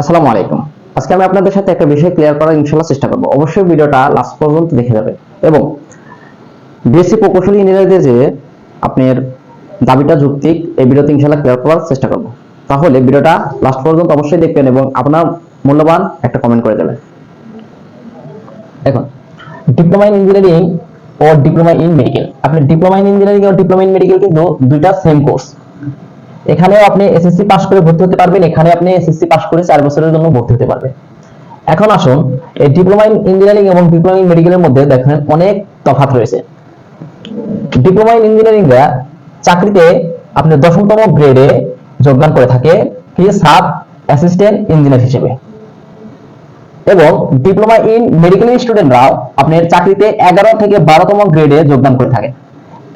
আসসালামু আলাইকুম। আজকে আমি আপনাদের সাথে একটা বিষয় ক্লিয়ার করার ইনশাল্লাহ চেষ্টা করব। অবশ্যই ভিডিওটা লাস্ট পর্যন্ত দেখে যাবে এবং বিএসসি প্রকৌশলী ইঞ্জিনিয়ারদের যে আপনার দাবিটা যৌক্তিক এই ভিডিওতে ইনশাল্লাহ ক্লিয়ার করার চেষ্টা করব। তাহলে ভিডিওটা লাস্ট পর্যন্ত অবশ্যই দেখবেন এবং আপনার মূল্যবান একটা কমেন্ট করে দেবেন এখন ডিপ্লোমা ইন ইঞ্জিনিয়ারিং ও ডিপ্লোমা ইন মেডিকেল আপনি ডিপ্লোমা ইন ইঞ্জিনিয়ারিং ও ডিপ্লোমা ইন মেডিকেল কিন্তু দুইটা সেম কোর্স এখানেও আপনি এসএসসি পাস করে ভর্তি হতে পারবেন, এখানে আপনি এসএসসি পাস করে চার বছরের জন্য ভর্তি হতে পারবেন। এখন আসুন, এই ডিপ্লোমা ইন ইঞ্জিনিয়ারিং এবং ডিপ্লোমা ইন মেডিকেলের মধ্যে দেখেন অনেক তফাৎ রয়েছে। ডিপ্লোমা ইন ইঞ্জিনিয়ারিংরা চাকরিতে আপনি দশমতম গ্রেডে যোগদান করে থাকে, কি? সাব অ্যাসিস্ট্যান্ট ইঞ্জিনিয়ার হিসেবে। এবং ডিপ্লোমা ইন মেডিকেল স্টুডেন্টরাও আপনার চাকরিতে এগারো থেকে বারোতম গ্রেডে যোগদান করে থাকে।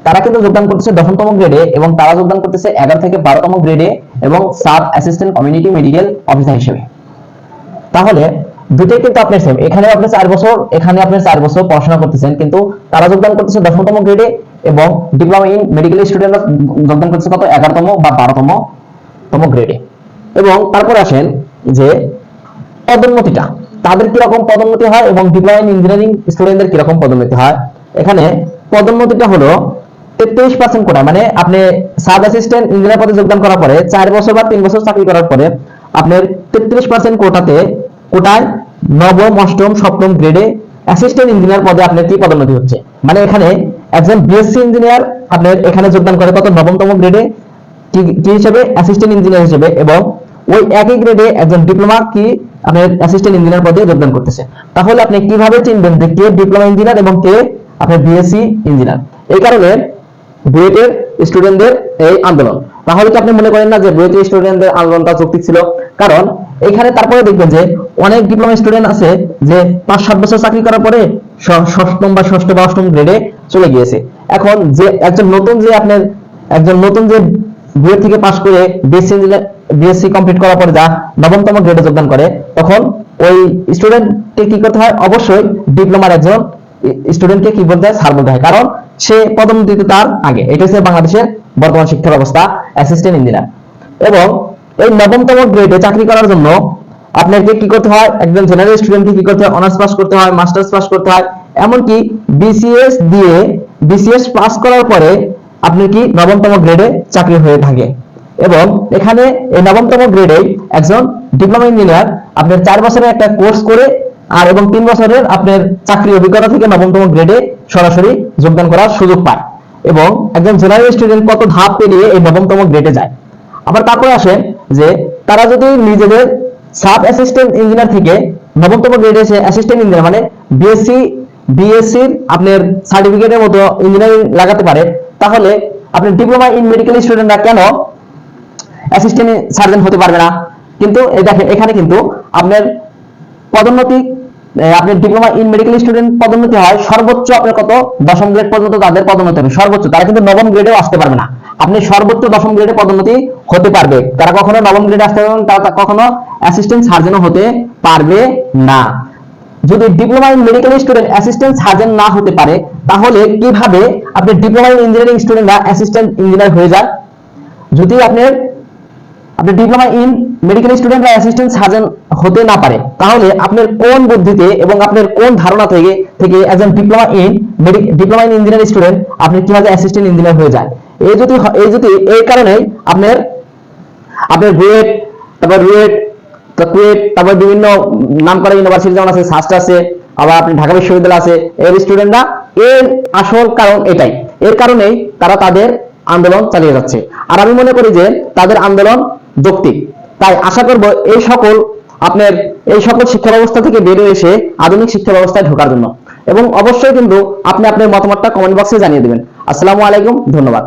তারা কিন্তু যোগদান করতেছে দশমতম গ্রেডে এবং তারা যোগদান করতেছে এগারো থেকে বারোতম গ্রেডে এবং sub assistant community medical officer হিসেবে। তাহলে দুটোই কিন্তু আপনার সেম এখানে আপনি চার বছর এখানে আপনি চার বছর পড়াশোনা করতেছেন, কিন্তু তারা যোগদান করতেছে দশমতম গ্রেডে এবং ডিপ্লোমা ইন মেডিকেল স্টুডেন্টরা যোগদান করতেছে কত? এগারোতম বা বারোতম তম গ্রেডে এবং তারপরে আসেন যে পদোন্নতিটা। তাদের কীরকম পদোন্নতি হয় এবং ডিপ্লোমা ইন ইঞ্জিনিয়ারিং স্টুডেন্টদের কীরকম পদোন্নতি হয়? এখানে পদোন্নতিটা হলো তেত্রিশ পার্সেন্ট কোটা মানে আপনি সাব অ্যাসিস্ট্যান্ট ইঞ্জিনিয়ার পদে যোগদান করার পরে চার বছর বা তিন বছর চাকরি করার পরে আপনার তেত্রিশ পার্সেন্ট কোটাতে, কোটায় নবম, অষ্টম, সপ্তম গ্রেডে অ্যাসিস্ট্যান্ট ইঞ্জিনিয়ার পদে আপনার কি পদোন্নতি হচ্ছে? মানে এখানে একজন বিএসসি ইঞ্জিনিয়ার আপনার এখানে যোগদান করে কত? নবমতম গ্রেডে কি হিসেবে? অ্যাসিস্ট্যান্ট ইঞ্জিনিয়ার হিসেবে এবং ওই একই গ্রেডে একজন ডিপ্লোমা কি আপনার অ্যাসিস্ট্যান্ট ইঞ্জিনিয়ার পদে যোগদান করতেছে। তাহলে আপনি কীভাবে চিনবেন যে কে ডিপ্লোমা ইঞ্জিনিয়ার এবং কে আপনার বিএসসি ইঞ্জিনিয়ার এই কারণে বুয়েটের স্টুডেন্টদের এই আন্দোলন। তাহলে কি আপনি মনে করেন না যে বুয়েটের স্টুডেন্টদের আন্দোলনটা যৌক্তিক ছিল? কারণ এখানে তারপরে দেখবেন যে অনেক ডিপ্লোমা স্টুডেন্ট আছে যে পাঁচ, সাত বছর চাকরি করার পরে ষষ্ঠম বা ষষ্ঠ বা অষ্টম গ্রেডে চলে গিয়েছে। এখন যে একজন নতুন যে আপনার, একজন নতুন যে বুয়েট থেকে পাশ করে বিএসসি বিএসসি কমপ্লিট করার পরে যা নবমতম গ্রেডে যোগদান করে, তখন ওই স্টুডেন্টকে কি করতে হয়? অবশ্যই ডিপ্লোমার একজন স্টুডেন্টকে কি বলতে হয়? সার বলতে হয় কারণ সে পদোন্নতিতে তার আগে। এটা হচ্ছে বাংলাদেশের বর্তমান শিক্ষা ব্যবস্থা অ্যাসিস্ট্যান্ট ইঞ্জিনিয়ার এবং এই নবমতম গ্রেডে চাকরি করার জন্য আপনাকে কি করতে হয়? একজন জেনারেল স্টুডেন্টকে কি করতে হয়? অনার্স পাস করতে হয় মাস্টার্স পাস করতে হয়। এমনকি বিসিএস দিয়ে বিসিএস পাস করার পরে আপনি কি নবমতম গ্রেডে চাকরি হয়ে থাকে। এবং এখানে এই নবমতম গ্রেডে একজন ডিপ্লোমা ইঞ্জিনিয়ার আপনার চার বছরের একটা কোর্স করে আর এবং তিন বছরের আপনার চাকরি অভিজ্ঞতা থেকে নবমতম গ্রেডে সরাসরি যোগদান করার সুযোগ পায়। এবং একজন জেনারেল স্টুডেন্ট কত ধাপ পেরিয়ে এই নবমতম গ্রেডে যায়। আবার তারপরে আসেন যে তারা যদি নিজেদের সাব অ্যাসিস্ট্যান্ট ইঞ্জিনিয়ার থেকে নবমতম গ্রেডে এসে অ্যাসিস্ট্যান্ট ইঞ্জিনিয়ার মানে বিএসসি বিএসসি আপনার সার্টিফিকেটের মতো ইঞ্জিনিয়ারিং লাগাতে পারে, তাহলে আপনি ডিপ্লোমা ইন মেডিকেল স্টুডেন্টরা কেন অ্যাসিস্ট্যান্ট সার্জন হতে পারবে না? কিন্তু এই দেখেন, এখানে কিন্তু আপনার পদোন্নতি আপনার ডিপ্লোমা ইন মেডিকেল স্টুডেন্ট পদোন্নতি হয়, সর্বোচ্চ আপনার কত? দশম গ্রেড পর্যন্ত তাদের পদোন্নতি হবে। সর্বোচ্চ, তারা কিন্তু নবম গ্রেডেও আসতে পারবে না। আপনি সর্বোচ্চ দশম গ্রেডে পদোন্নতি হতে পারবে। তারা কখনো নবম গ্রেডে আসতে পারবে তারা কখনো অ্যাসিস্ট্যান্ট সার্জনও হতে পারবে না। যদি diploma in medical student assistant surgeon না হতে পারে, তাহলে কীভাবে আপনি ডিপ্লোমা ইন ইঞ্জিনিয়ারিং স্টুডেন্টরা অ্যাসিস্ট্যান্ট ইঞ্জিনিয়ার হয়ে যায় যদি আপনার আপনি ডিপ্লোমা ইন মেডিকেল স্টুডেন্ট বা অ্যাসিস্ট্যান্ট সার্জন হতে না পারে, তাহলে আপনার কোন বুদ্ধিতে এবং আপনার কোন ধারণা থেকে থেকে একজন diploma in diploma in engineer student আপনি কীভাবে অ্যাসিস্ট্যান্ট ইঞ্জিনিয়ার হয়ে যায় এই যদি এই যদি এই কারণে আপনার আপনার রুয়েট তারপর রুয়েট কুয়েট, তারপর বিভিন্ন নাম করা ইউনিভার্সিটি যেমন আছে, সাস্ট আছে, আবার আপনি ঢাকা বিশ্ববিদ্যালয় আছে, এর স্টুডেন্টরা এর আসল কারণ এটাই। এর কারণেই তারা তাদের আন্দোলন চালিয়ে যাচ্ছে। আর আমি মনে করি যে তাদের আন্দোলন যৌক্তিক। তাই আশা করব এই সকল আপনার এই সকল শিক্ষা ব্যবস্থা থেকে বেরিয়ে এসে আধুনিক শিক্ষা ব্যবস্থায় ঢোকার জন্য। এবং অবশ্যই কিন্তু আপনি আপনার মতামতটা কমেন্ট বক্সে জানিয়ে দেবেন। আসসালামু আলাইকুম, ধন্যবাদ।